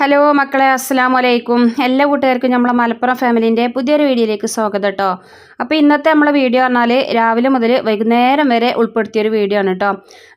Hello മക്കളെ അസ്സാം വലൈക്കും എല്ലാ കൂട്ടുകാർക്കും നമ്മളെ മലപ്പുറം ഫാമിലിന്റെ പുതിയൊരു വീഡിയോയിലേക്ക് സ്വാഗതം കേട്ടോ. അപ്പോൾ ഇന്നത്തെ നമ്മളെ വീഡിയോ പറഞ്ഞാൽ രാവിലെ മുതൽ വൈകുന്നേരം വരെ ഉൾപ്പെടുത്തിയൊരു വീഡിയോ ആണ് കേട്ടോ.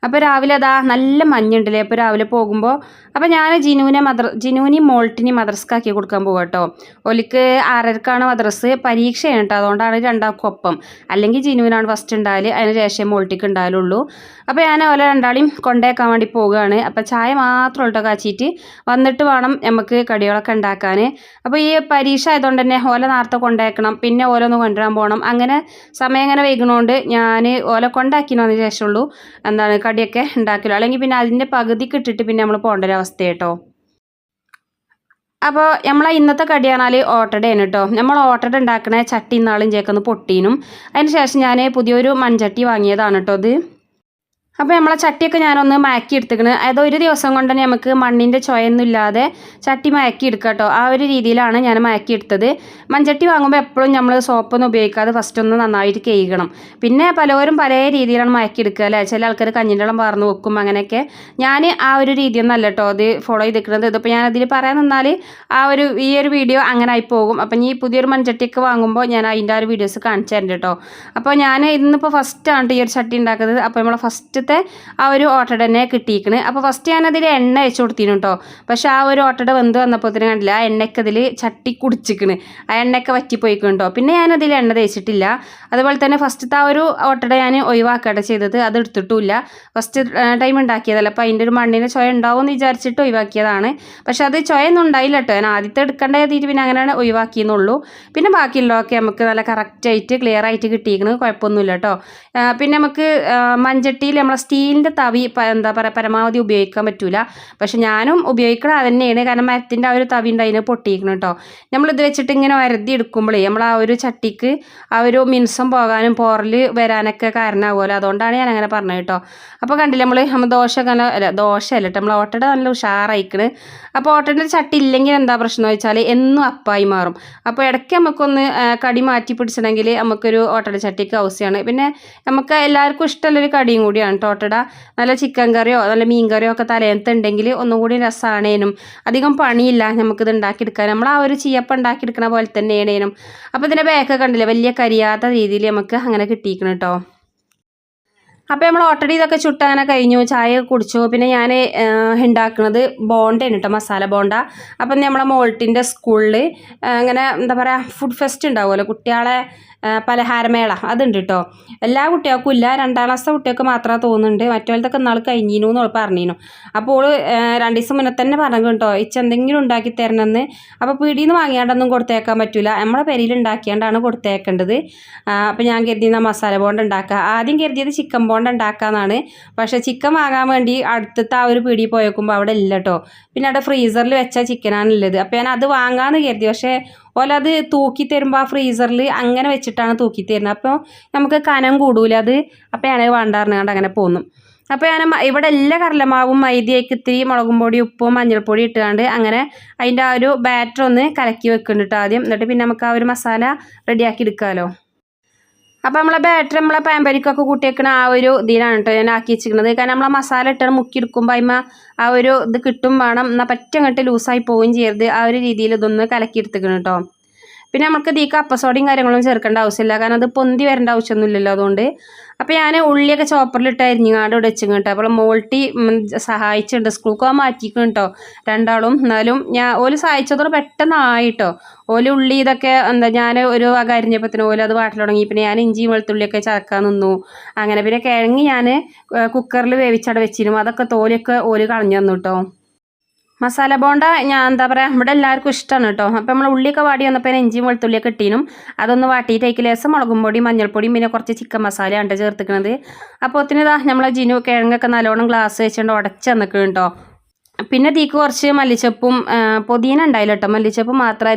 അപ്പോൾ രാവിലെ അതാ നല്ല മഞ്ഞുണ്ടല്ലേ? അപ്പോൾ രാവിലെ പോകുമ്പോൾ അപ്പോൾ ഞാൻ ജിനുവിനെ മദർ ജിനുവിനെ മോൾട്ടിനി മദ്രസ്ക്കാക്കി കൊടുക്കാൻ പോകും കേട്ടോ. ഒലിക്ക് ആറരക്കാണ് മദ്രസ് പരീക്ഷയാണ് കേട്ടോ. അതുകൊണ്ടാണ് രണ്ടാൾക്കും ഒപ്പം. അല്ലെങ്കിൽ ജിനുവിനാണ് ഫസ്റ്റ് ഉണ്ടായാൽ അതിന് ശേഷം മോൾട്ടിക്ക് ഉണ്ടായാലുള്ളൂ അപ്പോൾ ഞാൻ ഓല രണ്ടാളെയും കൊണ്ടേക്കാൻ വേണ്ടി പോവുകയാണ്. അപ്പോൾ ചായ മാത്രം കേട്ടോ കാച്ചിട്ട് വന്നിട്ട് വേണം നമുക്ക് കടികളൊക്കെ ഉണ്ടാക്കാൻ അപ്പോൾ ഈ പരീക്ഷ ആയതുകൊണ്ട് തന്നെ ഓല നേരത്തെ കൊണ്ടേക്കണം പിന്നെ ഓലൊന്ന് കൊണ്ടുവരാൻ പോകണം അങ്ങനെ സമയം ഇങ്ങനെ വൈകുന്നതുകൊണ്ട് ഞാൻ ഓല കൊണ്ടാക്കിനതിന് ശേഷമുള്ളൂ എന്താണ് കടിയൊക്കെ ഉണ്ടാക്കില്ല അല്ലെങ്കിൽ പിന്നെ അതിന്റെ പകുതിക്ക് ഇട്ടിട്ട് പിന്നെ നമ്മൾ പോകേണ്ട ഒരു അവസ്ഥ കേട്ടോ അപ്പോൾ നമ്മളെ ഇന്നത്തെ കടി പറഞ്ഞാൽ ഓട്ടടയാണ് കേട്ടോ നമ്മൾ ഓട്ടട ഉണ്ടാക്കണ ചട്ടി നാളും ചേക്കുന്ന പൊട്ടീനും. അതിന് ശേഷം ഞാൻ പുതിയൊരു മൺചട്ടി വാങ്ങിയതാണ് കേട്ടോ ഇത്. അപ്പോൾ നമ്മളെ ചട്ടിയൊക്കെ ഞാനൊന്ന് മയക്കി എടുത്തിക്കണ്. അതായത് ഒരു ദിവസം കൊണ്ട് നമുക്ക് മണ്ണിന്റെ ചൊയൊന്നും ഇല്ലാതെ ചട്ടി മയക്കി എടുക്കുക കേട്ടോ. ആ ഒരു രീതിയിലാണ് ഞാൻ മയക്കി എടുത്തത്. മൺചട്ടി വാങ്ങുമ്പോൾ എപ്പോഴും നമ്മൾ സോപ്പൊന്നും ഉപയോഗിക്കാതെ ഫസ്റ്റ് ഒന്ന് നന്നായിട്ട് കേൾക്കണം പിന്നെ പലവരും പല രീതിയിലാണ് മയക്കി എടുക്കുക അല്ലേ? ചില ആൾക്കാർ കഞ്ഞിന്റെ വെള്ളം പാർന്ന് വെക്കും അങ്ങനെയൊക്കെ. ഞാൻ ആ ഒരു രീതിയൊന്നല്ല കേട്ടോ അത് ഫോളോ ചെയ്തിരിക്കുന്നത്. ഇതിപ്പോൾ ഞാൻ അതിൽ പറയാൻ നിന്നാൽ ആ ഒരു ഈ ഒരു വീഡിയോ അങ്ങനെ ആയി പോകും. അപ്പം ഈ പുതിയൊരു മൺചട്ടിയൊക്കെ വാങ്ങുമ്പോൾ ഞാൻ അതിന്റെ ആ ഒരു വീഡിയോസ് കാണിച്ചു തരുന്നുണ്ട് കേട്ടോ. അപ്പോൾ ഞാൻ ഇന്നിപ്പോൾ ഫസ്റ്റാണ് ഈ ഒരു ചട്ടി ഉണ്ടാക്കുന്നത്. അപ്പോൾ നമ്മളെ ഫസ്റ്റത്തെ ആ ഒരു ഓട്ടട തന്നെ കിട്ടിയിരിക്കണ്. അപ്പോൾ ഫസ്റ്റ് ഞാനതിൽ എണ്ണ വെച്ച് കൊടുത്തിരുന്നു കേട്ടോ പക്ഷെ ആ ഒരു ഓട്ടട വെന്ത് വന്നപ്പോഴത്തേനും കണ്ടില്ല ആ എണ്ണയ്ക്ക് അതിൽ ചട്ടി കുടിച്ചിക്കണ്. ആ എണ്ണയൊക്കെ വറ്റിപ്പോയിക്കണം കേട്ടോ പിന്നെ ഞാനതിൽ എണ്ണ തേച്ചിട്ടില്ല. അതുപോലെ തന്നെ ഫസ്റ്റത്തെ ആ ഒരു ഓട്ടട ഞാൻ ഒഴിവാക്കുകയാണ് ചെയ്തത്. അത് എടുത്തിട്ടുമില്ല. First time ഉണ്ടാക്കിയതല്ല. അപ്പോൾ അതിന്റെ ഒരു മണ്ണിന് ചൊയ ഉണ്ടാവും എന്ന് വിചാരിച്ചിട്ട് ഒഴിവാക്കിയതാണ്. പക്ഷെ അത് ചൊയൊന്നും ഉണ്ടായില്ല കേട്ടോ ഞാൻ ആദ്യത്തെ എടുക്കേണ്ട തീരു പിന്നെ അങ്ങനെയാണ് ഒഴിവാക്കിയെന്നുള്ളൂ. പിന്നെ ബാക്കിയുള്ളതൊക്കെ നമുക്ക് നല്ല കറക്റ്റായിട്ട് ക്ലിയർ ആയിട്ട് കിട്ടിയിരിക്കുന്നത് കുഴപ്പമൊന്നുമില്ല കേട്ടോ പിന്നെ നമുക്ക് മഞ്ചട്ടിയിൽ മൺചട്ടിയിൽ നമ്മളെ സ്റ്റീലിന്റെ തവി എന്താ പറയുക പരമാവധി ഉപയോഗിക്കാൻ പറ്റൂല. പക്ഷെ ഞാനും ഉപയോഗിക്കണം അത് തന്നെയാണ് കാരണം മരത്തിന്റെ ആ ഒരു തവി ഉണ്ട് അതിന് പൊട്ടിയിരിക്കണം കേട്ടോ നമ്മളിത് വെച്ചിട്ട് ഇങ്ങനെ വരതി എടുക്കുമ്പോഴേ നമ്മൾ ആ ഒരു ചട്ടിക്ക് ആ ഒരു മിനുസം പോകാനും പോറൽ വരാനൊക്കെ കാരണമാകുമല്ലോ അതുകൊണ്ടാണ് ഞാൻ അങ്ങനെ പറഞ്ഞത് കേട്ടോ അപ്പോൾ കണ്ടില്ല നമ്മൾ നമ്മൾ ദോശ നല്ല അല്ല ദോശയല്ല കേട്ടോ നമ്മൾ ഓട്ടയുടെ നല്ല ഉഷാറായിക്കണ്. അപ്പോൾ ഓട്ടയുടെ ചട്ടി ഇല്ലെങ്കിൽ എന്താ പ്രശ്നം വെച്ചാൽ എന്നും അപ്പായി മാറും. അപ്പോൾ ഇടയ്ക്ക് നമുക്കൊന്ന് കടി മാറ്റി പിടിച്ചിട്ടുണ്ടെങ്കിൽ നമുക്കൊരു ഓട്ടയുടെ ചട്ടിക്ക് ആവശ്യമാണ് പിന്നെ നമുക്ക് എല്ലാവർക്കും ഇഷ്ടമുള്ളൊരു കടിയും കൂടിയാണ് ഓട്ടട നല്ല ചിക്കൻ കറിയോ നല്ല മീൻ കറിയോ ഒക്കെ തലേന്നത്തെ ഉണ്ടെങ്കിൽ ഒന്നും കൂടി രസമാണേനും അധികം പണിയില്ല നമുക്കിത് ഉണ്ടാക്കിയെടുക്കാൻ നമ്മൾ ആ ഒരു ചീയപ്പം ഉണ്ടാക്കിയെടുക്കണ പോലെ തന്നെയാണേനും. അപ്പോൾ ഇതിന്റെ ബാക്കൊക്കെ കണ്ടില്ലേ വലിയ കരിയാത്ത രീതിയിൽ നമുക്ക് അങ്ങനെ കിട്ടിയിരിക്കണം കേട്ടോ അപ്പോൾ നമ്മൾ ഓട്ടടി ഇതൊക്കെ ചുട്ട് അങ്ങനെ കഴിഞ്ഞു ചായ കുടിച്ചു. പിന്നെ ഞാൻ ഉണ്ടാക്കുന്നത് ബോണ്ടയാണ് കേട്ടോ മസാല ബോണ്ട. അപ്പം നമ്മളെ മോൾട്ടിന്റെ സ്കൂളിൽ അങ്ങനെ എന്താ പറയുക ഫുഡ് ഫെസ്റ്റ് ഉണ്ടാവുമല്ലോ കുട്ടികളെ പലഹാരമേള. അതുണ്ട് കേട്ടോ എല്ലാ കുട്ടികൾക്കും ഇല്ല. രണ്ടാം ക്ലാസ്സിലെ കുട്ടികൾക്ക് മാത്രമേ തോന്നുന്നുണ്ട്. മറ്റുപോലത്തൊക്കെ നാൾ കഴിഞ്ഞിനു എന്ന് പറഞ്ഞിരുന്നു അപ്പോൾ രണ്ട് ദിവസം മുന്നേ തന്നെ പറഞ്ഞു കേട്ടോ ഇച്ച എന്തെങ്കിലും ഉണ്ടാക്കി തരണമെന്ന് അപ്പോൾ പീടിയിൽ നിന്ന് വാങ്ങിയാണ്ടൊന്നും കൊടുത്തേക്കാൻ പറ്റില്ല നമ്മളെ പെരിയിൽ ഉണ്ടാക്കിയാണ്ടാണ് കൊടുത്തേക്കേണ്ടത്. അപ്പോൾ ഞാൻ കരുതിയിരുന്ന മസാല ബോണ്ട ഉണ്ടാക്കുക ആദ്യം കരുതിയത് ചിക്കൻ ബോണ്ട ഉണ്ടാക്കാമെന്നാണ് പക്ഷേ ചിക്കൻ വാങ്ങാൻ വേണ്ടി അടുത്തത്തെ ആ ഒരു പീടിയിൽ പോയേക്കുമ്പോൾ അവിടെ ഇല്ല കേട്ടോ പിന്നെ അവിടെ ഫ്രീസറിൽ വെച്ച ചിക്കനാണ് ഉള്ളത് അപ്പോൾ ഞാൻ അത് വാങ്ങാമെന്ന് കരുതി. പക്ഷേ ഓല അത് തൂക്കി തരുമ്പോൾ ആ ഫ്രീസറിൽ അങ്ങനെ വെച്ചിട്ടാണ് തൂക്കി തരുന്നത് അപ്പോൾ നമുക്ക് കനം കൂടൂല അത്. അപ്പോൾ ഞാൻ വേണ്ടാറിനാണ്ട് അങ്ങനെ പോന്നു. അപ്പോൾ ഞാൻ ഇവിടെ എല്ലാ കടലമാവും മൈദയൊക്കെ ഇത്തിരി മുളകും പൊടി ഉപ്പും മഞ്ഞൾപ്പൊടി ഇട്ടുകൊണ്ട് അങ്ങനെ അതിന്റെ ആ ഒരു ബാറ്റർ ഒന്ന് കലക്കി വെക്കുന്നുണ്ട് ആദ്യം. എന്നിട്ട് പിന്നെ നമുക്ക് ആ ഒരു മസാല റെഡിയാക്കി എടുക്കാമല്ലോ അപ്പോൾ നമ്മളെ ബാറ്ററി നമ്മളെ പാമ്പരിക്കൊക്കെ കൂട്ടിയേക്കണ ആ ഒരു ഇതിലാണ് കേട്ടോ ഞാൻ ആക്കി വെച്ചിരിക്കുന്നത്. കാരണം നമ്മളെ മസാല ഇട്ടാണ് മുക്കി എടുക്കുമ്പോൾ അതിമ ആ ഒരു ഇത് കിട്ടും വേണം. എന്നാൽ പറ്റങ്ങട്ട് ലൂസായി പോവുകയും ചെയ്യരുത്. ആ ഒരു രീതിയിൽ ഇതൊന്ന് കലക്കി എടുത്തിക്കണം കേട്ടോ പിന്നെ നമുക്ക് ഇതിക്ക് അപ്പസോഡയും കാര്യങ്ങളൊന്നും ചേർക്കേണ്ട ആവശ്യമില്ല. കാരണം അത് പൊന്തി വരേണ്ട ആവശ്യമൊന്നുമില്ലല്ലോ അതുകൊണ്ട്. അപ്പോൾ ഞാൻ ഉള്ളിയൊക്കെ ചോപ്പറിലിട്ട് അരിഞ്ഞങ്ങാണ്ട് ഇവിടെ വെച്ചു കേട്ടോ അപ്പോൾ മോൾട്ടി സഹായിച്ചിട്ടുണ്ട്. സ്കൂൾക്ക് പോകാൻ മാറ്റിക്കണം കേട്ടോ രണ്ടാളും. എന്നാലും ഞാൻ ഓൽ സഹായിച്ചതോടെ പെട്ടെന്ന് ആയിട്ടോ ഓൽ ഉള്ളി ഇതൊക്കെ എന്താ ഞാൻ ഒരു വക അരിഞ്ഞപ്പത്തിന് ഓൽ അത് വാട്ടിൽ തുടങ്ങി. പിന്നെ ഞാൻ ഇഞ്ചിയും വെളുത്തുള്ളിയൊക്കെ ചതക്കാൻ നിന്നു. അങ്ങനെ പിന്നെ കിഴങ്ങി ഞാൻ കുക്കറിൽ വേവിച്ചവിടെ വെച്ചിരുന്നു. അതൊക്കെ തോലൊക്കെ ഓൽ കളഞ്ഞു തന്നു കേട്ടോ മസാല ബോണ്ട ഞാൻ എന്താ പറയുക ഇവിടെ എല്ലാവർക്കും ഇഷ്ടമാണ് കേട്ടോ അപ്പോൾ നമ്മൾ ഉള്ളിയൊക്കെ വാടി വന്നപ്പോൾ ഇഞ്ചിയും വെളുത്തുള്ളിയൊക്കെ ഇട്ടീനും. അതൊന്ന് വാട്ടിയിട്ട് അതിലേക്ക് ലേസം മുളകും പൊടി മഞ്ഞൾപ്പൊടിയും പിന്നെ കുറച്ച് ചിക്കൻ മസാല മസാലയാണ് ചേർത്തിക്കണത്. അപ്പോൾ ഒത്തിരി ഇതാ നമ്മളെ ജിനു കിഴങ്ങൊക്കെ നല്ലോണം ഗ്ലാസ് വെച്ചുകൊണ്ട് ഉടച്ച് തന്നിക്കണം കേട്ടോ പിന്നെ തീക്ക് കുറച്ച് മല്ലിച്ചപ്പും പൊതിന ഉണ്ടായില്ല കേട്ടോ മല്ലിച്ചപ്പ് മാത്രം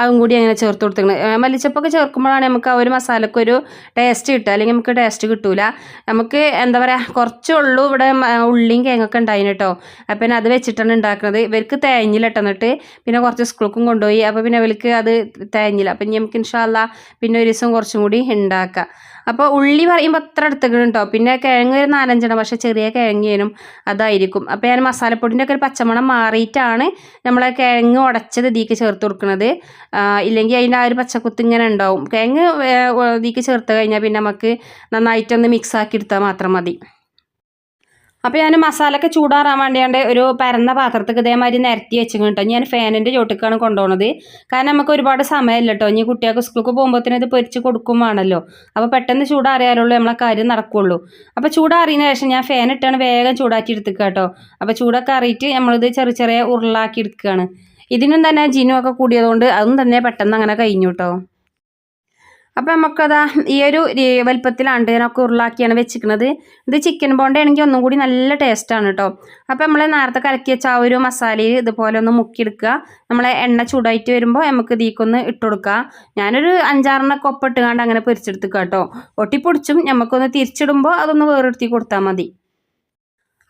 അതും കൂടി അങ്ങനെ ചേർത്ത് കൊടുത്തിരിക്കുന്നത് മല്ലിച്ചപ്പൊക്കെ ചേർക്കുമ്പോഴാണ് നമുക്ക് ആ ഒരു മസാലക്കൊരു ടേസ്റ്റ് കിട്ടുക. അല്ലെങ്കിൽ നമുക്ക് ടേസ്റ്റ് കിട്ടൂല. നമുക്ക് എന്താ പറയുക കുറച്ചേ ഉള്ളൂ ഇവിടെ ഉള്ളിയും കേങ്ങൊക്കെ ഉണ്ടായിന് കേട്ടോ അപ്പം പിന്നെ അത് വെച്ചിട്ടാണ് ഉണ്ടാക്കുന്നത് ഇവർക്ക് തേഞ്ഞില്ല ഇട്ടെന്നിട്ട് പിന്നെ കുറച്ച് സ്കൂൾക്കും കൊണ്ടുപോയി. അപ്പോൾ പിന്നെ ഇവർക്ക് അത് തേഞ്ഞില്ല. അപ്പം നമുക്ക് ഇൻഷാല്ല പിന്നെ ഒരു ദിവസം കുറച്ചും കൂടി ഉണ്ടാക്കാം. അപ്പോൾ ഉള്ളി പറയുമ്പോൾ അത്ര എടുത്തേക്കണം കേട്ടോ പിന്നെ കിഴങ്ങ് ഒരു നാലഞ്ചെണ്ണം പക്ഷേ ചെറിയ കിഴങ്ങേനും അതായിരിക്കും. അപ്പോൾ ഞാൻ മസാലപ്പൊടിന്റെ ഒക്കെ ഒരു പച്ചമണം മാറിയിട്ടാണ് നമ്മളെ കിഴങ്ങ് ഉടച്ചത് ഇതിക്ക് ചേർത്ത് കൊടുക്കുന്നത് ഇല്ലെങ്കിൽ അതിന്റെ ആ ഒരു പച്ചക്കുത്ത് ഇങ്ങനെ ഉണ്ടാവും. കിഴങ്ങ് ഇതിക്ക് ചേർത്ത് കഴിഞ്ഞാൽ പിന്നെ നമുക്ക് നന്നായിട്ടൊന്ന് മിക്സ് ആക്കി എടുത്താൽ മാത്രം മതി. അപ്പോൾ ഞാൻ മസാലയൊക്കെ ചൂടാറാൻ വേണ്ടിയാണ്ട് ഒരു പരന്ന പാത്രത്തേക്ക് ഇതേമാതിരി നിരത്തി വെച്ചു കേട്ടോ. ഞാൻ ഫാനിന്റെ ചോട്ടിക്കാണ് കൊണ്ടുപോകുന്നത് കാരണം നമുക്ക് ഒരുപാട് സമയമില്ല കേട്ടോ. ഇനി കുട്ടികൾക്ക് സ്കൂൾക്ക് പോകുമ്പോഴത്തേനും ഇത് പൊരിച്ച് കൊടുക്കും വേണമല്ലോ അപ്പോൾ പെട്ടെന്ന് ചൂടാറിയാലുള്ളൂ നമ്മളെ കാര്യം നടക്കുള്ളൂ. അപ്പോൾ ചൂടാറിയതിന് ശേഷം ഞാൻ ഫാൻ ഇട്ടാണ് വേഗം ചൂടാക്കി എടുത്തുക കേട്ടോ. അപ്പോൾ ചൂടൊക്കെ അറിയിട്ട് നമ്മളിത് ചെറിയ ചെറിയ ഉരുളാക്കി എടുക്കുകയാണ്. ഇതിനും തന്നെ ജിനുമൊക്കെ കൂടിയതുകൊണ്ട് അതും തന്നെ പെട്ടെന്ന് അങ്ങനെ കഴിഞ്ഞു കേട്ടോ. അപ്പം നമുക്കതാ ഈ ഒരു വലുപ്പത്തിലാണ് ഞാനൊക്കെ ഉരുളാക്കിയാണ് വെച്ചിരിക്കുന്നത്. ഇത് ചിക്കൻ ബോണ്ട ആണെങ്കിൽ ഒന്നും കൂടി നല്ല ടേസ്റ്റാണ് കേട്ടോ അപ്പം നമ്മൾ നേരത്തെ കലക്കി വെച്ച ആ ഒരു മസാലയിൽ ഇതുപോലെ ഒന്ന് മുക്കിയെടുക്കുക. നമ്മളെ എണ്ണ ചൂടായിട്ട് വരുമ്പോൾ നമുക്ക് ഇതിക്കൊന്ന് ഇട്ട് കൊടുക്കുക. ഞാനൊരു അഞ്ചാറെണ്ണൊക്കെ ഒപ്പിട്ടുകാണ്ട് അങ്ങനെ പൊരിച്ചെടുത്തുക കേട്ടോ ഒട്ടിപ്പൊടിച്ചും നമുക്കൊന്ന് തിരിച്ചിടുമ്പോൾ അതൊന്ന് വേറെടുത്തി കൊടുത്താൽ മതി.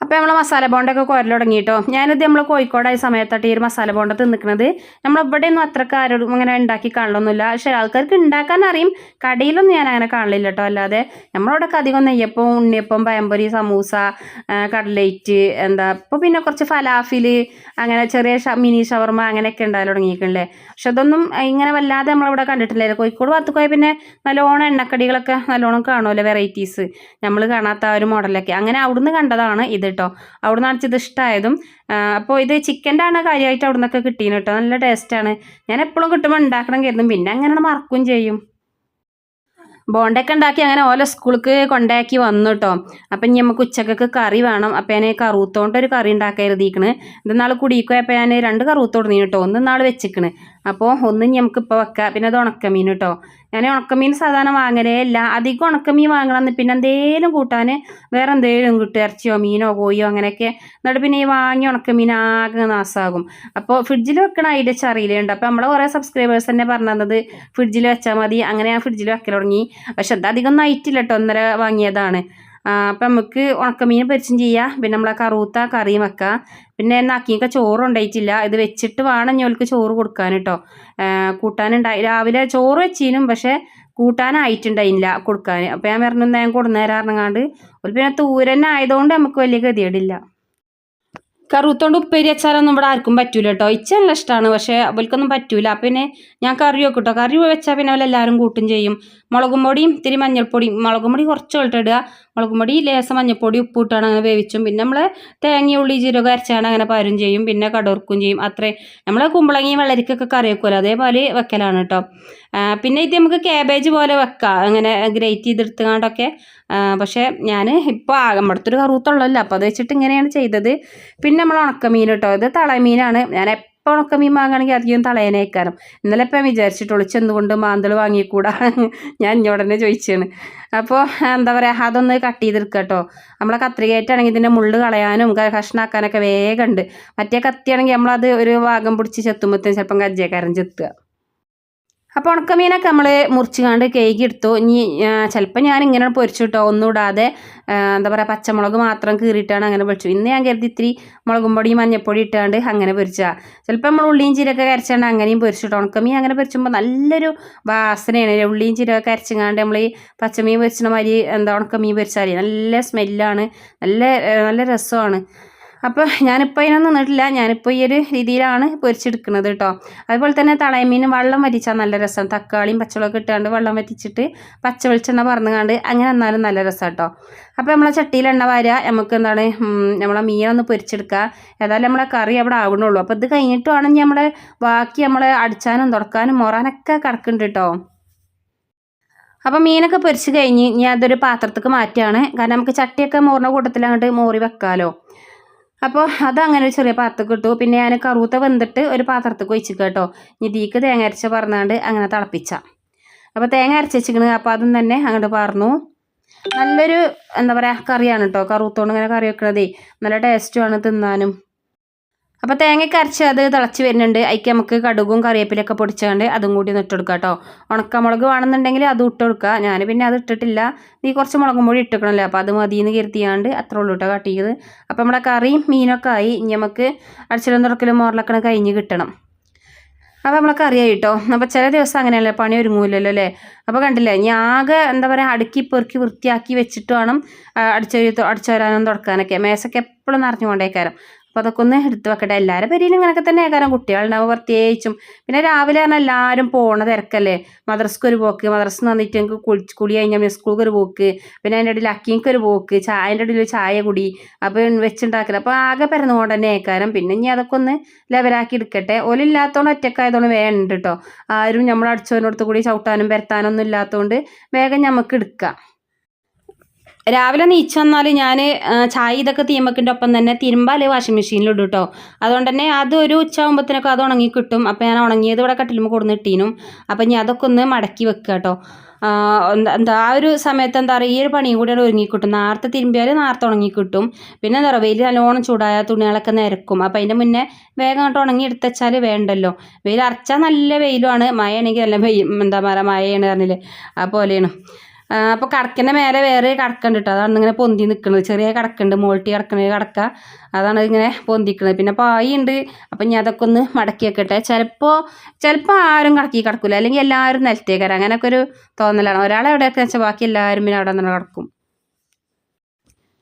അപ്പോൾ നമ്മൾ മസാല ബോണ്ടൊക്കെ കുരൽ തുടങ്ങിയിട്ടോ. ഞാനിത് നമ്മൾ കോഴിക്കോടായ സമയത്തട്ട് ഈ ഒരു മസാല ബോണ്ട തിന്നിക്കുന്നത് നമ്മളിവിടെയൊന്നും അത്രയ്ക്ക് ആരോടും അങ്ങനെ ഉണ്ടാക്കി കാണലൊന്നുമില്ല. പക്ഷേ ആൾക്കാർക്ക് ഉണ്ടാക്കാൻ അറിയും. കടയിലൊന്നും ഞാൻ അങ്ങനെ കാണില്ല കേട്ടോ അല്ലാതെ നമ്മളവിടെ അധികം നെയ്യപ്പം ഉണ്ണിയപ്പം പയമ്പൊരി സമൂസ കട്ലേറ്റ് എന്താ ഇപ്പോൾ പിന്നെ കുറച്ച് ഫലാഫിൽ അങ്ങനെ ചെറിയ മിനി ഷവർമ അങ്ങനെയൊക്കെ ഉണ്ടായാലും തുടങ്ങിയിരിക്കണല്ലേ. പക്ഷെ അതൊന്നും ഇങ്ങനെ വല്ലാതെ നമ്മളിവിടെ കണ്ടിട്ടില്ല. കോഴിക്കോട് ഭാഗത്ത് പോയാൽ പിന്നെ നല്ലോണം എണ്ണക്കടികളൊക്കെ നല്ലോണം കാണുമല്ലോ വെറൈറ്റീസ് നമ്മൾ കാണാത്ത ആ ഒരു മോഡലൊക്കെ അങ്ങനെ അവിടുന്ന് കണ്ടതാണ് ഇത്. കേട്ടോ അവിടെ നിന്നാണ് ഇത് ഇഷ്ടമായതും അപ്പോൾ ഇത് ചിക്കന്റെ ആണ് കാര്യമായിട്ട് അവിടെ നിന്നൊക്കെ കിട്ടീന് കേട്ടോ നല്ല ടേസ്റ്റാണ് ഞാൻ എപ്പോഴും കിട്ടുമ്പോൾ ഉണ്ടാക്കണം കരുതും. പിന്നെ അങ്ങനെ മറക്കും ചെയ്യും. ബോണ്ടൊക്കെ ഉണ്ടാക്കി അങ്ങനെ ഓല സ്കൂൾക്ക് കൊണ്ടാക്കി വന്നു കേട്ടോ അപ്പം ഇനി നമുക്ക് ഉച്ചക്കൊക്കെ കറി വേണം. അപ്പം ഞാൻ കറുത്തോണ്ട് ഒരു കറി ഉണ്ടാക്കാൻ എഴുതിയിരിക്കണ് ഇന്നാൾ കുടിക്കുമ്പോൾ ഞാൻ രണ്ട് കറുത്തോട് നീ കേട്ടോ ഒന്ന് നാൾ വെച്ചിക്കണ്. അപ്പോൾ ഒന്ന് നമുക്ക് ഇപ്പോൾ വെക്കാം. പിന്നെ അത് ഉണക്കമീൻ കേട്ടോ ഞാൻ ഉണക്കമീൻ സാധാരണ വാങ്ങലേ ഇല്ല. അധികം ഉണക്കമീൻ വാങ്ങണമെന്ന് പിന്നെ എന്തേലും കൂട്ടാൻ വേറെ എന്തേലും കിട്ടും. ഇറച്ചിയോ മീനോ കോഴിയോ അങ്ങനെയൊക്കെ. എന്നിട്ട് പിന്നെ ഈ വാങ്ങി ഉണക്കമീൻ ആകെ നാശമാകും അപ്പോൾ ഫ്രിഡ്ജിൽ വെക്കണ ഐഡിയ ചറിയിലുണ്ട് അപ്പോൾ നമ്മളെ കുറേ സബ്സ്ക്രൈബേഴ്സ് തന്നെ പറഞ്ഞു തന്നത് ഫ്രിഡ്ജിൽ വെച്ചാൽ മതി. അങ്ങനെ ഞാൻ ഫ്രിഡ്ജിൽ വെക്കൽ തുടങ്ങി പക്ഷെ അത് അധികം നൈറ്റില്ല കേട്ടോ ഒന്നര വാങ്ങിയതാണ്. അപ്പം നമുക്ക് ഉണക്കമീൻ പൊരിച്ചും ചെയ്യാം. പിന്നെ നമ്മളെ കറൂത്ത കറിയും വെക്കാം. പിന്നെ നക്കിയൊക്കെ ചോറ് ഉണ്ടായിട്ടില്ല. ഇത് വെച്ചിട്ട് വേണം ഞോൽക്ക് ചോറ് കൊടുക്കാൻ കേട്ടോ കൂട്ടാനുണ്ടായി രാവിലെ ചോറ് വെച്ചീനും പക്ഷേ കൂട്ടാനായിട്ടുണ്ടായില്ല കൊടുക്കാൻ. അപ്പോൾ ഞാൻ പറഞ്ഞു ഞാൻ കൊടുന്നേരാറിനങ്ങാണ്ട് ഒരു പിന്നെ തൂരന്നെ ആയതുകൊണ്ട് നമുക്ക് വലിയ ഗതികേടില്ല. കറുത്തോണ്ട് ഉപ്പേരി വെച്ചാലൊന്നും ഇവിടെ ആർക്കും പറ്റൂല കേട്ടോ ഇച്ച നല്ല ഇഷ്ടമാണ് പക്ഷേ അവൾക്കൊന്നും പറ്റൂല. പിന്നെ ഞാൻ കറി വെക്കും കേട്ടോ കറി വെച്ചാൽ പിന്നെ അവരെല്ലാവരും കൂട്ടും ചെയ്യും. മുളകും പൊടിയും ഇത്തിരി മഞ്ഞൾപ്പൊടിയും. മുളകും പൊടി കുറച്ച് ഇടുക. മുളകും പൊടി ലേസം മഞ്ഞൾപ്പൊടി ഉപ്പ് ഇട്ടാണ് അങ്ങനെ വേവിച്ചും. പിന്നെ നമ്മൾ തേങ്ങ ഉള്ളി ജീരകം അരച്ചാണ് അങ്ങനെ പരും ചെയ്യും. പിന്നെ കടവർക്കും ചെയ്യും. അത്രയും നമ്മൾ കുമ്പളങ്ങി വെള്ളരിക്കൊക്കെ കറി വെക്കുമല്ലോ അതേപോലെ വെക്കലാണ് കേട്ടോ പിന്നെ ഇത് നമുക്ക് കാബേജ് പോലെ വെക്കാം. അങ്ങനെ ഗ്രേറ്റ് ചെയ്തെടുത്തുകൊണ്ടൊക്കെ പക്ഷേ ഞാൻ ഇപ്പോൾ നമ്മുടെ അടുത്തൊരു കറുത്തുള്ളല്ലോ അപ്പോൾ അത് വെച്ചിട്ട് ഇങ്ങനെയാണ് ചെയ്തത്. പിന്നെ നമ്മൾ ഉണക്കമീൻ കേട്ടോ ഇത് തളമീനാണ്. ഞാൻ എപ്പോൾ ഉണക്കമീൻ വാങ്ങുകയാണെങ്കിൽ അധികം തളയനേക്കാരം ഇന്നലെ ഇപ്പം വിചാരിച്ചിട്ടുള്ളൂ ചെന്നുകൊണ്ട് മാന്തൾ വാങ്ങിക്കൂടാ ഞാൻ ഇഞ്ഞോടനെ ചോദിച്ചാണ് അപ്പോൾ എന്താ പറയുക അതൊന്ന് കട്ട് ചെയ്തെടുക്കുക കേട്ടോ നമ്മളെ കത്രികയായിട്ടാണെങ്കിൽ ഇതിന്റെ മുള്ള് കളയാനും കഷ്ണാക്കാനൊക്കെ വേഗമുണ്ട് മറ്റേ കത്തിയാണെങ്കിൽ നമ്മളത് ഒരു ഭാഗം പിടിച്ച് ചെത്തുമ്പോഴത്തേന് ചിലപ്പം കജ്ജേക്കാരൻ ചെത്തുക. അപ്പോൾ ഉണക്കമീനൊക്കെ നമ്മൾ മുറിച്ചുകാണ്ട് കേക്ക് എടുത്തു ഇനി ചിലപ്പോൾ ഞാൻ ഇങ്ങനെ പൊരിച്ചു കേട്ടോ ഒന്നുകൂടാതെ എന്താ പറയുക പച്ചമുളക് മാത്രം കീറിയിട്ടാണ് അങ്ങനെ പൊരിച്ചു. ഇന്ന് ഞാൻ കരുതി ഇത്തിരി മുളകും പൊടി മഞ്ഞപ്പൊടി ഇട്ടാണ്ട് അങ്ങനെ പൊരിച്ചാൽ ചിലപ്പോൾ നമ്മൾ ഉള്ളിയും ചീരൊക്കെ കരച്ചാണ്ട് അങ്ങനെയും പൊരിച്ചു പൊരിച്ചിട്ട്. ഉണക്കമീൻ അങ്ങനെ പൊരിച്ചുമ്പോൾ നല്ലൊരു വാസനയാണ്. ഉള്ളിയും ചീരൊക്കെ കരച്ചുകൊണ്ട് നമ്മൾ ഈ പച്ചമീൻ പൊരിച്ചിന മാതിരി എന്താ ഉണക്കമീൻ പൊരിച്ചാൽ നല്ല സ്മെല്ലാണ്. നല്ല നല്ല രസമാണ്. അപ്പോൾ ഞാനിപ്പോൾ അതിനൊന്നും നിന്നിട്ടില്ല. ഞാനിപ്പോൾ ഈ ഒരു രീതിയിലാണ് പൊരിച്ചെടുക്കുന്നത് കേട്ടോ അതുപോലെ തന്നെ തളയമീൻ വെള്ളം വറ്റിച്ചാൽ നല്ല രസം. തക്കാളിയും പച്ചവളൊക്കെ ഇട്ടുകൊണ്ട് വെള്ളം വറ്റിച്ചിട്ട് പച്ച വെളിച്ചെണ്ണ പറഞ്ഞുകൊണ്ട് അങ്ങനെ എന്നാലും നല്ല രസം കേട്ടോ അപ്പോൾ നമ്മളെ ചട്ടിയിൽ എണ്ണ വാരുക. നമുക്ക് എന്താണ് നമ്മളെ മീനൊന്ന് പൊരിച്ചെടുക്കുക. ഏതായാലും നമ്മളെ കറി അവിടെ ആവണുള്ളൂ. അപ്പോൾ ഇത് കഴിഞ്ഞിട്ട് വേണമെങ്കിൽ നമ്മളെ ബാക്കി നമ്മളെ അടിച്ചാനും തുടക്കാനും മൊറാനൊക്കെ കിടക്കുന്നുണ്ട് കേട്ടോ അപ്പോൾ മീനൊക്കെ പൊരിച്ച് കഴിഞ്ഞ് ഞാൻ അതൊരു പാത്രത്തേക്ക് മാറ്റുകയാണ്. കാരണം നമുക്ക് ചട്ടിയൊക്കെ മോറിന്റെ കൂട്ടത്തിൽ അങ്ങോട്ട് മോറി വെക്കാമല്ലോ അപ്പോൾ അതങ്ങനെ ഒരു ചെറിയ പാത്രത്തിൽ ഇട്ടു. പിന്നെ ഞാൻ കറുത്ത വെന്തിട്ട് ഒരു പാത്രത്തിൽ ഒഴിച്ചു കേട്ടോ. ഇതിക്ക് തേങ്ങ അരച്ച പറഞ്ഞാണ്ട് അങ്ങനെ തിളപ്പിച്ച. അപ്പോൾ തേങ്ങ അരച്ച് വെച്ചിക്കണ് അപ്പോൾ അതും തന്നെ അങ്ങോട്ട് പറഞ്ഞു നല്ലൊരു എന്താ പറയുക കറിയാണ് കേട്ടോ. കറുത്തോണ്ട് ഇങ്ങനെ കറി വെക്കണതേ. നല്ല ടേസ്റ്റുമാണ് തിന്നാനും. അപ്പോൾ തേങ്ങയ്ക്ക് അരച്ച് അത് തിളച്ച് വരുന്നുണ്ട്. അതിക്ക് നമുക്ക് കടുകും കറിവേപ്പിലൊക്കെ പൊടിച്ചുകൊണ്ട് അതും കൂടി ഒന്ന് ഇട്ട് കേട്ടോ ഉണക്കമുളക് വേണമെന്നുണ്ടെങ്കിൽ അത് ഇട്ട് കൊടുക്കുക ഞാൻ പിന്നെ അത് ഇട്ടിട്ടില്ല. നീ കുറച്ച് മുളകും പൊടി ഇട്ടിക്കണമല്ലോ അപ്പോൾ അത് മതിയെന്ന് കരുത്തിയാണ്ട് അത്ര ഉള്ളൂ കേട്ടോ കട്ടിയത് അപ്പോൾ നമ്മുടെ കറി മീനൊക്കെ ആയി. ഇനി നമുക്ക് അടിച്ചിലും തുറക്കലും മോറിലൊക്കെ കഴിഞ്ഞ് കിട്ടണം. അപ്പോൾ നമ്മളെ കറിയായി കേട്ടോ അപ്പോൾ ചില ദിവസം അങ്ങനെയല്ലേ? പണി ഒരുങ്ങൂലല്ലോ അല്ലേ? അപ്പോൾ കണ്ടില്ലേ? ഇനി ആകെ എന്താ പറയുക അടുക്കി പെറുക്കി വൃത്തിയാക്കി വെച്ചിട്ട് വേണം അടിച്ചൊരു അടിച്ചു വരാനും തുടക്കാനൊക്കെ. മേശൊക്കെ എപ്പോഴും നിറഞ്ഞുകൊണ്ടേക്കാരം അപ്പോൾ അതൊക്കെ ഒന്ന് എടുത്ത് വെക്കട്ടെ. എല്ലാവരും പേരിലും ഇങ്ങനെയൊക്കെ തന്നെ കാരണം കുട്ടികളുണ്ടാവും പ്രത്യേകിച്ചും പിന്നെ രാവിലെ പറഞ്ഞാൽ എല്ലാവരും പോണ തിരക്കല്ലേ. മദ്രസ്ക്ക് ഒരു പോക്ക് മദ്രസ് വന്നിട്ട് എനിക്ക് കുളിച്ച് കുളി കഴിഞ്ഞാൽ പിന്നെ സ്കൂൾക്ക് ഒരു പോക്ക് പിന്നെ അതിന്റെ ഇടയിൽ അക്കിങ്ങൾക്ക് ഒരു പോക്ക് ചായന്റെ ഇടയിൽ ചായ കുടി അപ്പോൾ വെച്ചുണ്ടാക്കില്ല അപ്പോൾ ആകെ പരന്നുകൊണ്ട് തന്നെ ഏക്കാരം പിന്നെ ഇനി അതൊക്കെ ഒന്ന് ലെവലാക്കി എടുക്കട്ടെ. ഓലില്ലാത്തതുകൊണ്ട് ഒറ്റക്കായതുകൊണ്ട് വേണ്ട കേട്ടോ ആരും നമ്മൾ അടിച്ചവനോടത്ത് കൂടി ചവിട്ടാനും പരത്താനൊന്നും ഇല്ലാത്തതുകൊണ്ട് വേഗം നമുക്ക് എടുക്കാം. രാവിലെ നീച്ച് വന്നാൽ ഞാൻ ചായ ഇതൊക്കെ തീമക്കിന്റെ ഒപ്പം തന്നെ തിരുമ്പാൽ വാഷിംഗ് മെഷീനിലിടും കേട്ടോ അതുകൊണ്ട് തന്നെ അത് ഒരു ഉച്ച ആകുമ്പോഴത്തേനൊക്കെ അത് ഉണങ്ങി കിട്ടും. അപ്പോൾ ഞാൻ ഉണങ്ങിയത് ഇവിടെ കട്ടിലുമ്പോൾ കൊടുന്ന് ഇട്ടീനും. അപ്പം ഞാൻ അതൊക്കെ ഒന്ന് മടക്കി വെക്കുക കേട്ടോ എന്താ ആ ഒരു സമയത്ത് എന്താ പറയുക ഈ ഒരു പണിയും കൂടിയാണ് ഒരുങ്ങി കിട്ടും. നേരത്തെ തിരുമ്പിയാൽ നേരത്തെ ഉണങ്ങി കിട്ടും. പിന്നെ എന്താ പറയുക വെയിൽ നല്ലോണം ചൂടായ തുണികളൊക്കെ നിരക്കും. അപ്പോൾ അതിന്റെ മുന്നേ വേഗം അങ്ങോട്ട് ഉണങ്ങി എടുത്തച്ചാൽ വേണ്ടല്ലോ. വെയിൽ അരച്ചാൽ നല്ല വെയിലുമാണ്. മഴയാണെങ്കിൽ നല്ല വെയിൽ എന്താ പറയുക മഴയാണ് പറഞ്ഞില്ലേ? ആ പോലെയാണ്. അപ്പോൾ കടക്കിന്റെ മേലെ വേറെ കടക്കുണ്ട് കേട്ടോ അതാണ് ഇങ്ങനെ പൊന്തി നിൽക്കുന്നത് ചെറിയ കടക്കുണ്ട് മോൾട്ടി കിടക്കുന്ന കടക്ക. അതാണ് ഇങ്ങനെ പൊന്തിക്കുന്നത് പിന്നെ പായി ഉണ്ട് അപ്പം ഞാൻ അതൊക്കെ ഒന്ന് മടക്കി വെക്കട്ടെ. ചിലപ്പോൾ ചിലപ്പോൾ ആരും കടക്കി കിടക്കില്ല അല്ലെങ്കിൽ എല്ലാവരും നിലത്തേക്കാരം. അങ്ങനെയൊക്കെ ഒരു തോന്നലാണ്. ഒരാളെ എവിടെയൊക്കെ വെച്ചാൽ ബാക്കി എല്ലാവരും പിന്നെ അവിടെ നിന്ന് കിടക്കും.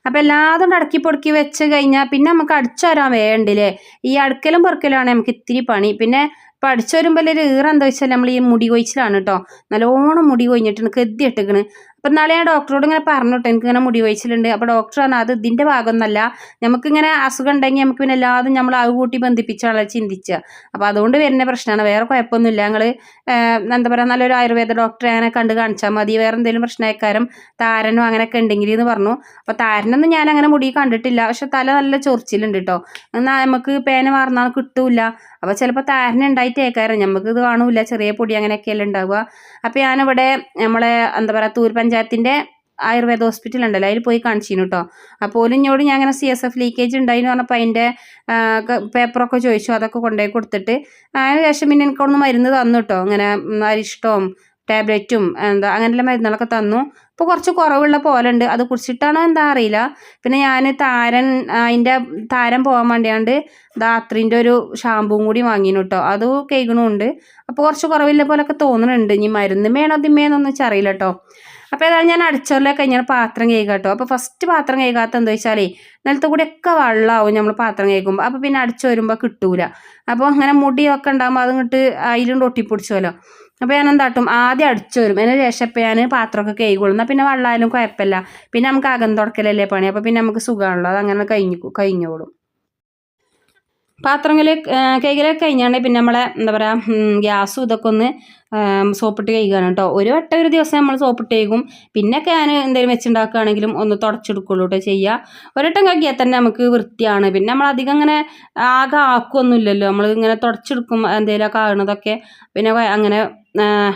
അപ്പം എല്ലാതും അടക്കി പൊടുക്കി വെച്ച് കഴിഞ്ഞാൽ പിന്നെ നമുക്ക് അടിച്ചു വരാൻ വേണ്ടില്ലേ? ഈ അടുക്കലും പൊറുക്കലുമാണ് നമുക്ക് ഇത്തിരി പണി. പിന്നെ ഇപ്പം അടിച്ചു വരുമ്പോൾ ഒരു ഈറെന്താ വെച്ചാൽ നമ്മൾ ഈ മുടി കൊഴിച്ചിലാണ് കേട്ടോ നല്ലോണം മുടി കൊഴിഞ്ഞിട്ടുണ്ട് കെതി ഇട്ടിക്കണ് അപ്പം നാളെ ഞാൻ ഡോക്ടറോട് ഇങ്ങനെ പറഞ്ഞു എനിക്ക് ഇങ്ങനെ മുടി വഹിച്ചിട്ടുണ്ട് അപ്പോൾ ഡോക്ടർ പറഞ്ഞു അത് ഇതിന്റെ ഭാഗമൊന്നല്ല. നമുക്കിങ്ങനെ അസുഖം ഉണ്ടെങ്കിൽ നമുക്ക് പിന്നെ എല്ലാതും നമ്മൾ അത് കൂട്ടി ബന്ധിപ്പിച്ചാണ് ചിന്തിക്കുക അപ്പോൾ അതുകൊണ്ട് വരുന്ന പ്രശ്നമാണ്. വേറെ കുഴപ്പമൊന്നുമില്ല. ഞങ്ങൾ എന്താ പറയുക നല്ലൊരു ആയുർവേദ ഡോക്ടറെ അങ്ങനെ കണ്ട് കാണിച്ചാൽ മതി. വേറെ എന്തെങ്കിലും പ്രശ്നക്കാരം താരനോ അങ്ങനെയൊക്കെ ഉണ്ടെങ്കിൽ എന്ന് പറഞ്ഞു. അപ്പോൾ താരനൊന്നും ഞാൻ അങ്ങനെ മുടി കണ്ടിട്ടില്ല. പക്ഷെ തല നല്ല ചൊറിച്ചിലുണ്ട് കേട്ടോ എന്നാൽ നമുക്ക് പേന മാറുന്നാൽ കിട്ടൂല അപ്പോൾ ചിലപ്പോൾ താരന ഉണ്ടായിട്ടേക്കാരം. നമുക്ക് ഇത് കാണൂല ചെറിയ പൊടി അങ്ങനെയൊക്കെയല്ലേ ഉണ്ടാവുക. അപ്പോൾ ഞാനിവിടെ നമ്മളെ എന്താ പറയുക തൂർ പഞ്ചായത്തിന്റെ ആയുർവേദ ഹോസ്പിറ്റൽ ഉണ്ടല്ലോ അതിൽ പോയി കാണിച്ചിരുന്നു കേട്ടോ അപ്പോൾ ഓലിഞ്ഞോട് ഞാൻ അങ്ങനെ സി എസ് എഫ് ലീക്കേജ് ഉണ്ടായിന്ന് പറഞ്ഞപ്പോൾ അതിന്റെ പേപ്പറൊക്കെ ചോദിച്ചു അതൊക്കെ കൊണ്ടുപോയി കൊടുത്തിട്ട് അതിന് ശേഷം പിന്നെ എനിക്കൊന്ന് മരുന്ന് തന്നു കേട്ടോ അങ്ങനെ അരിഷ്ടവും ടാബ്ലറ്റും എന്താ അങ്ങനെയുള്ള മരുന്നുകളൊക്കെ തന്നു. ഇപ്പോൾ കുറച്ച് കുറവുള്ള പോലെ ഉണ്ട് അത് കുടിച്ചിട്ടാണോ എന്താ അറിയില്ല. പിന്നെ ഞാൻ താരൻ അതിന്റെ താരൻ പോകാൻ വേണ്ടിയാണ്ട് ധാത്രിന്റെ ഒരു ഷാമ്പും കൂടി വാങ്ങിനു കേട്ടോ അത് കേൾക്കണമുണ്ട് അപ്പോൾ കുറച്ച് കുറവില്ല പോലൊക്കെ തോന്നുന്നുണ്ട് ഇനി മരുന്ന് വേണോ ദിമ്മേന്നൊന്നും വെച്ചറിയില്ല കേട്ടോ അപ്പോൾ ഏതായാലും ഞാൻ അടിച്ചോറിലൊക്കെ കഴിഞ്ഞാൽ പാത്രം കഴുകുക കേട്ടോ അപ്പോൾ ഫസ്റ്റ് പാത്രം കഴുകാത്ത എന്താ വെച്ചാലേ നിലത്ത് കൂടെയൊക്കെ വെള്ളമാവും നമ്മൾ പാത്രം കഴുകുമ്പോൾ അപ്പോൾ പിന്നെ അടിച്ചു വരുമ്പോൾ കിട്ടൂല. അപ്പോൾ അങ്ങനെ മുടിയൊക്കെ ഉണ്ടാകുമ്പോൾ അത് ഇങ്ങോട്ട് അതിലും ഒട്ടിപ്പിടിച്ചോലോ അപ്പോൾ ഞാൻ എന്താട്ടും ആദ്യം അടിച്ചു വരും. അതിന് ശേഷം ഇപ്പം ഞാൻ പാത്രമൊക്കെ കഴുകുള്ളൂ. എന്നാൽ പിന്നെ വെള്ളമായാലും കുഴപ്പമില്ല. പിന്നെ നമുക്ക് അകം തുടക്കലല്ലേ പണി. അപ്പോൾ പിന്നെ നമുക്ക് സുഖമാണല്ലോ. അത് അങ്ങനെ കഴിഞ്ഞു കഴിഞ്ഞോളും. പാത്രങ്ങൾ കൈകളൊക്കെ കഴിഞ്ഞാണ്ട് പിന്നെ നമ്മളെ എന്താ പറയുക ഗ്യാസും ഇതൊക്കെ ഒന്ന് സോപ്പിട്ട് കഴുകാണ് കേട്ടോ. ഒരു വട്ടം ഒരു ദിവസം നമ്മൾ സോപ്പിട്ട് കഴുകും. പിന്നെ ക്യാൻ എന്തെങ്കിലും വെച്ചുണ്ടാക്കുകയാണെങ്കിലും ഒന്ന് തുടച്ചെടുക്കുള്ളൂ കേട്ടോ ചെയ്യുക ഒരട്ടം കഴുകിയാൽ തന്നെ നമുക്ക് വൃത്തിയാണ്. പിന്നെ നമ്മൾ അധികം അങ്ങനെ ആകെ ആക്കുമൊന്നുമില്ലല്ലോ നമ്മൾ ഇങ്ങനെ തുടച്ചെടുക്കും എന്തെങ്കിലുമൊക്കെ ആകണതൊക്കെ. പിന്നെ അങ്ങനെ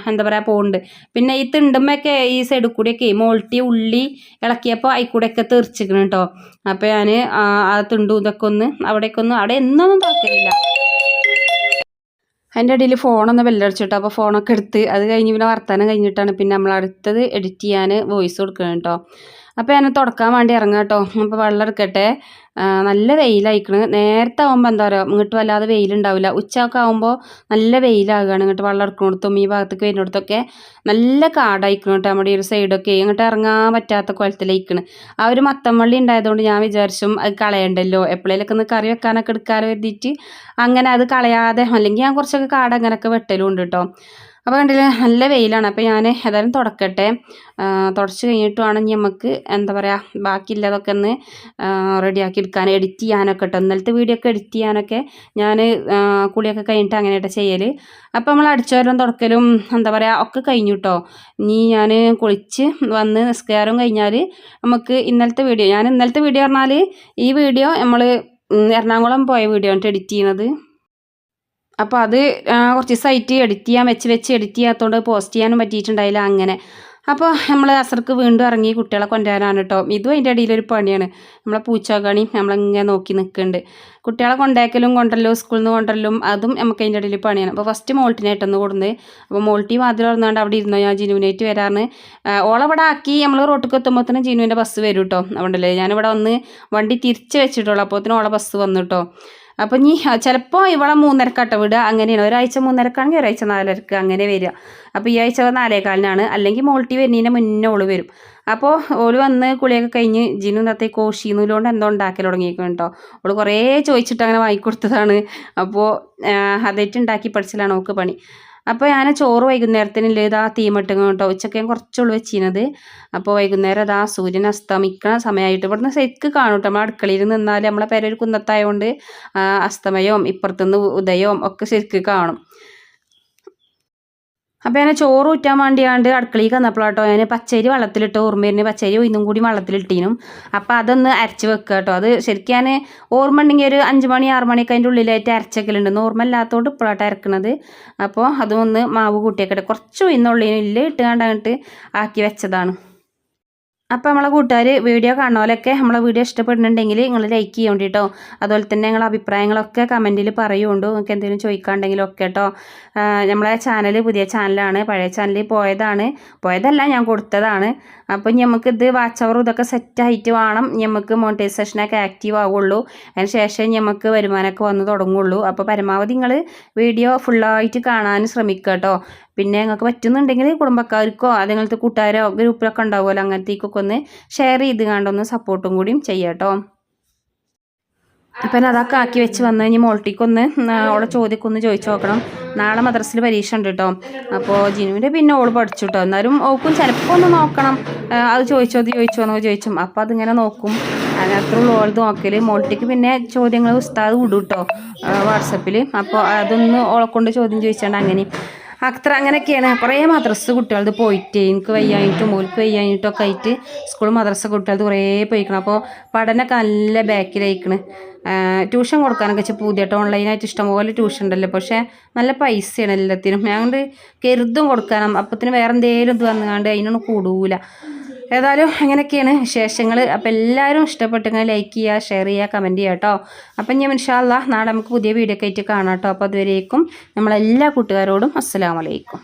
എന്താ പറയുക പോകുന്നുണ്ട് പിന്നെ ഈ തിണ്ടുമ്പൊക്കെ ഈ സൈഡിൽ കൂടിയൊക്കെ മോൾട്ടി ഉള്ളി ഇളക്കിയപ്പോൾ അതിൽക്കൂടെയൊക്കെ തെറിച്ചിക്കണം കേട്ടോ. അപ്പോൾ ഞാൻ ആ തിണ്ടും ഇതൊക്കെ ഒന്ന് അവിടെയൊക്കെ ഒന്ന് അവിടെ എന്നൊന്നും തുറക്കലില്ല അതിന്റെ ഇടയിൽ ഫോണൊന്ന് ബെല്ലടിച്ചിട്ടോ അപ്പോൾ ഫോണൊക്കെ എടുത്ത് അത് കഴിഞ്ഞ് പിന്നെ വർത്താനം കഴിഞ്ഞിട്ടാണ് പിന്നെ നമ്മൾ അടുത്തത് എഡിറ്റ് ചെയ്യാൻ വോയിസ് കൊടുക്കണം കേട്ടോ അപ്പോൾ ഞാൻ തുടക്കാൻ വേണ്ടി ഇറങ്ങാം കേട്ടോ അപ്പോൾ വെള്ളം എടുക്കട്ടെ. നല്ല വെയിലായിക്കണ് നേരത്തെ ആകുമ്പോൾ എന്താ പറയുക ഇങ്ങോട്ട് വല്ലാതെ വെയിലുണ്ടാവില്ല. ഉച്ചയൊക്കെ ആകുമ്പോൾ നല്ല വെയിലാകുകയാണ് ഇങ്ങോട്ട് വെള്ളം എടുക്കുന്നിടത്തും ഈ ഭാഗത്തേക്ക് വരുന്നിടത്തൊക്കെ നല്ല കാടായിക്കണം കേട്ടോ നമ്മുടെ ഈ ഒരു സൈഡൊക്കെ ഇങ്ങോട്ട് ഇറങ്ങാൻ പറ്റാത്ത കുളത്തിലേക്കാണ് ആ ഒരു മത്തം വള്ളി ഉണ്ടായതുകൊണ്ട് ഞാൻ വിചാരിച്ചും അത് കളയണ്ടല്ലോ. എപ്പോഴേലൊക്കെ ഒന്ന് കറി വെക്കാനൊക്കെ എടുക്കാറ് കരുതിയിട്ട് അങ്ങനെ അത് കളയാതെ അല്ലെങ്കിൽ ഞാൻ കുറച്ചൊക്കെ കാട് അങ്ങനെയൊക്കെ വെട്ടലും ഉണ്ട് കേട്ടോ അപ്പോൾ കണ്ടില്ലേ നല്ല വെയിലാണ്. അപ്പോൾ ഞാൻ ഏതായാലും തുടക്കട്ടെ. തുടച്ച് കഴിഞ്ഞിട്ട് വേണം നമുക്ക് എന്താ പറയുക ബാക്കിയുള്ളതൊക്കെ ഒന്ന് റെഡിയാക്കി എടുക്കാൻ എഡിറ്റ് ചെയ്യാനൊക്കെ കേട്ടോ ഇന്നലത്തെ വീഡിയോ ഒക്കെ എഡിറ്റ് ചെയ്യാനൊക്കെ ഞാൻ കുളിയൊക്കെ കഴിഞ്ഞിട്ട് അങ്ങനെയായിട്ട് ചെയ്യൽ അപ്പോൾ നമ്മൾ അടിച്ചോരം തുടക്കലും എന്താ പറയുക ഒക്കെ കഴിഞ്ഞു കേട്ടോ ഇനി ഞാൻ കുളിച്ച് വന്ന് നിസ്കാരം കഴിഞ്ഞാൽ നമുക്ക് ഇന്നലത്തെ വീഡിയോ ഞാൻ ഇന്നലത്തെ വീഡിയോ പറഞ്ഞാൽ ഈ വീഡിയോ നമ്മൾ എറണാകുളം പോയ വീഡിയോ ആണ് എഡിറ്റ് ചെയ്യണത്. അപ്പോൾ അത് കുറച്ച് സൈറ്റ് എഡിറ്റ് ചെയ്യാൻ വെച്ച് വെച്ച് എഡിറ്റ് ചെയ്യാത്തതുകൊണ്ട് പോസ്റ്റ് ചെയ്യാനും പറ്റിയിട്ടുണ്ടായില്ല അങ്ങനെ. അപ്പോൾ നമ്മൾ അസർക്ക് വീണ്ടും ഇറങ്ങി കുട്ടികളെ കൊണ്ടുവരാനാണ് കേട്ടോ ഇതും അതിന്റെ ഇടയിലൊരു പണിയാണ്. നമ്മളെ പൂച്ചകണി നമ്മളിങ്ങനെ നോക്കി നിൽക്കുന്നുണ്ട് കുട്ടികളെ കൊണ്ടാക്കലും കൊണ്ടല്ലോ സ്കൂളിൽ നിന്ന് കൊണ്ടല്ലോ അതും നമുക്ക് അതിന്റെ ഇടയിൽ പണിയാണ്. അപ്പോൾ ഫസ്റ്റ് മോൾട്ടിനായിട്ടൊന്ന് കൊടുന്ന് അപ്പോൾ മോൾട്ടി വാതിൽ തുറന്നുകൊണ്ട് അവിടെ ഇരുന്നോ ഞാൻ ജിനുവിനായിട്ട് വരാറുണ്ട് ഓളവിടെ ആക്കി നമ്മൾ റോട്ടിൽ എത്തുമ്പോഴത്തേനും ജിനുവിന്റെ ബസ് വരും കേട്ടോ അതുകൊണ്ടല്ലേ ഞാനിവിടെ വന്ന് വണ്ടി തിരിച്ച് വെച്ചിട്ടുള്ളൂ. അപ്പോഴത്തേനും ഓളെ ബസ് വന്നു കേട്ടോ അപ്പോൾ ഇനി ചിലപ്പോൾ ഇവളെ മൂന്നരക്കാട്ട വിടുക അങ്ങനെയാണ്. ഒരാഴ്ച മൂന്നരക്കാണെങ്കിൽ ഒരാഴ്ച നാലരക്ക് അങ്ങനെ വരിക. അപ്പോൾ ഈ ആഴ്ച നാലേകാലിനാണ്. അല്ലെങ്കിൽ മോൾട്ടി വരുന്നതിന് മുന്നേ ഓൾ വരും. അപ്പോൾ ഓൾ വന്ന് കുളിയൊക്കെ കഴിഞ്ഞ് ജിനു ഇന്നത്തെ കോശീനൂലുകൊണ്ട് എന്തോ ഉണ്ടാക്കൽ തുടങ്ങിയിരിക്കും കേട്ടോ. ഓൾ കുറേ ചോദിച്ചിട്ട് അങ്ങനെ വാങ്ങിക്കൊടുത്തതാണ്. അപ്പോൾ അതായിട്ട് ഉണ്ടാക്കി പഠിച്ചലാണ് ഓക്ക് പണി. അപ്പോൾ ഞാൻ ചോറ് വൈകുന്നേരത്തിനില്ല ഇതാ തീമിട്ടും കേട്ടോ. ഉച്ചയ്ക്ക് ഞാൻ കുറച്ചുള്ളൂ വെച്ചിരുന്നത്. അപ്പോൾ വൈകുന്നേരം അതാ സൂര്യൻ അസ്തമിക്കണ സമയമായിട്ട് ഇവിടുന്ന് ശരിക്ക് കാണും കേട്ടോ. നമ്മൾ അടുക്കളയിൽ നിന്നാൽ നമ്മളെ പേരൊരു കുന്നത്തായതുകൊണ്ട് അസ്തമയവും ഇപ്പുറത്തുനിന്ന് ഉദയവും ഒക്കെ ശരിക്ക് കാണും. അപ്പോൾ ഞാൻ ചോറ് ഊറ്റാൻ വേണ്ടിയാണ്ട് അടുക്കളയിൽ വന്നപ്പോഴാട്ടോ ഞാൻ പച്ചരി വെള്ളത്തിലിട്ട് ഓർമ്മയിരുന്ന് പച്ചരി ഇന്നും കൂടി വെള്ളത്തിലിട്ടീനും. അപ്പോൾ അതൊന്ന് അരച്ച് വെക്കുക കേട്ടോ. അത് ശരിക്കും ഞാൻ ഓർമ്മ ഉണ്ടെങ്കിൽ ഒരു അഞ്ച് മണി ആറ് മണിയൊക്കെ അതിന്റെ ഉള്ളിലായിട്ട് അരച്ചൊക്കെയുണ്ട് ഓർമ്മ ഇല്ലാത്തതുകൊണ്ട് ഇപ്പോഴാട്ടോ അരക്കണത്. അപ്പോൾ അതൊന്ന് മാവ് കൂട്ടിയേക്കട്ടെ. കുറച്ച് ഇല്ല ഇട്ട് കണ്ടിട്ട് ആക്കി വെച്ചതാണ്. അപ്പോൾ നമ്മളെ കൂട്ടുകാർ വീഡിയോ കാണുന്നവരൊക്കെ നമ്മളെ വീഡിയോ ഇഷ്ടപ്പെടുന്നുണ്ടെങ്കിൽ നിങ്ങൾ ലൈക്ക് ചെയ്യേണ്ടി കേട്ടോ അതുപോലെ തന്നെ നിങ്ങളെ അഭിപ്രായങ്ങളൊക്കെ കമന്റിൽ പറയുമുണ്ട് നിങ്ങൾക്ക് എന്തെങ്കിലും ചോദിക്കാണ്ടെങ്കിലും ഒക്കെ കേട്ടോ നമ്മളെ ചാനൽ പുതിയ ചാനലാണ് പഴയ ചാനലിൽ പോയതാണ്. പോയതല്ല ഞാൻ കൊടുത്തതാണ്. അപ്പോൾ നമുക്ക് ഇത് വാച്ച് അവർ ഇതൊക്കെ സെറ്റായിട്ട് വേണം. നമുക്ക് മോണിറ്റൈസേഷനൊക്കെ ആക്റ്റീവ് ആവുള്ളൂ. അതിന് ശേഷം നമുക്ക് വരുമാനമൊക്കെ വന്ന് തുടങ്ങുള്ളൂ. അപ്പോൾ പരമാവധി നിങ്ങൾ വീഡിയോ ഫുള്ളായിട്ട് കാണാൻ ശ്രമിക്കുക കേട്ടോ പിന്നെ ഞങ്ങൾക്ക് പറ്റുന്നുണ്ടെങ്കിൽ കുടുംബക്കാർക്കോ അതുപോലത്തെ കൂട്ടുകാരോ ഗ്രൂപ്പിലൊക്കെ ഉണ്ടാവുമല്ലോ അങ്ങനത്തേക്കൊക്കെ ഒന്ന് ഷെയർ ചെയ്ത് കണ്ടൊന്ന് സപ്പോർട്ടും കൂടിയും ചെയ്യാട്ടോ അപ്പം അതൊക്കെ ആക്കി വെച്ച് വന്നു കഴിഞ്ഞ് മോൾട്ടിക്കൊന്ന് അവളെ ചോദ്യക്കൊന്ന് ചോദിച്ചു നോക്കണം. നാളെ മദ്രസിൽ പരീക്ഷ ഉണ്ട് കേട്ടോ അപ്പോൾ ജിനുവിന്റെ പിന്നെ ഓൾ പഠിച്ചു കേട്ടോ എന്നാലും ഓക്കും ചിലപ്പോൾ ഒന്ന് നോക്കണം. അത് ചോദിച്ചോ അത് ചോദിച്ചോ എന്നൊക്കെ ചോദിച്ചും. അപ്പോൾ അതിങ്ങനെ നോക്കും. അതിനകത്തുള്ള ഓൾ നോക്കൽ മോൾട്ടിക്ക് പിന്നെ ചോദ്യങ്ങൾ ഉസ്താദ് വിടും കേട്ടോ വാട്സപ്പിൽ അപ്പോൾ അതൊന്ന് ഓളെ കൊണ്ട് ചോദ്യം ചോദിച്ചാണ്ട് അങ്ങനെ അത്ര അങ്ങനെയൊക്കെയാണ്. കുറേ മദ്രസ കുട്ടികളത് പോയിട്ട് എനിക്ക് വയ്യായിട്ടും മോൾക്ക് വയ്യായിട്ടും ആയിട്ട് സ്കൂൾ മദ്രസ കുട്ടികളത് കുറേ പോയിക്കണം. അപ്പോൾ പഠനമൊക്കെ നല്ല ബാക്കിലായിക്കണ്. ട്യൂഷൻ കൊടുക്കാനൊക്കെ വെച്ചാൽ പുതിയായിട്ട് ഓൺലൈനായിട്ട് ഇഷ്ടംപോലെ ട്യൂഷൻ ഉണ്ടല്ലോ. പക്ഷേ നല്ല പൈസയാണ് എല്ലാത്തിനും. ഞാൻ കരുതും കൊടുക്കാനും. അപ്പത്തിന് വേറെ എന്തെങ്കിലും ഇത് വന്നുകൊണ്ട് അതിനൊന്നും കൂടൂല. ഏതായാലും അങ്ങനെയൊക്കെയാണ് വിശേഷങ്ങൾ അപ്പോൾ എല്ലാവരും ഇഷ്ടപ്പെട്ടെങ്കിൽ ലൈക്ക് ചെയ്യുക ഷെയർ ചെയ്യുക കമന്റ് ചെയ്യുക കേട്ടോ അപ്പം ഞാൻ ഇൻഷാല്ല നാളെ നമുക്ക് പുതിയ വീഡിയോ ആയിട്ട് കാണാം കേട്ടോ അപ്പോൾ അതുവരേക്കും നമ്മളെല്ലാ കൂട്ടുകാരോടും അസ്സലാമലൈക്കും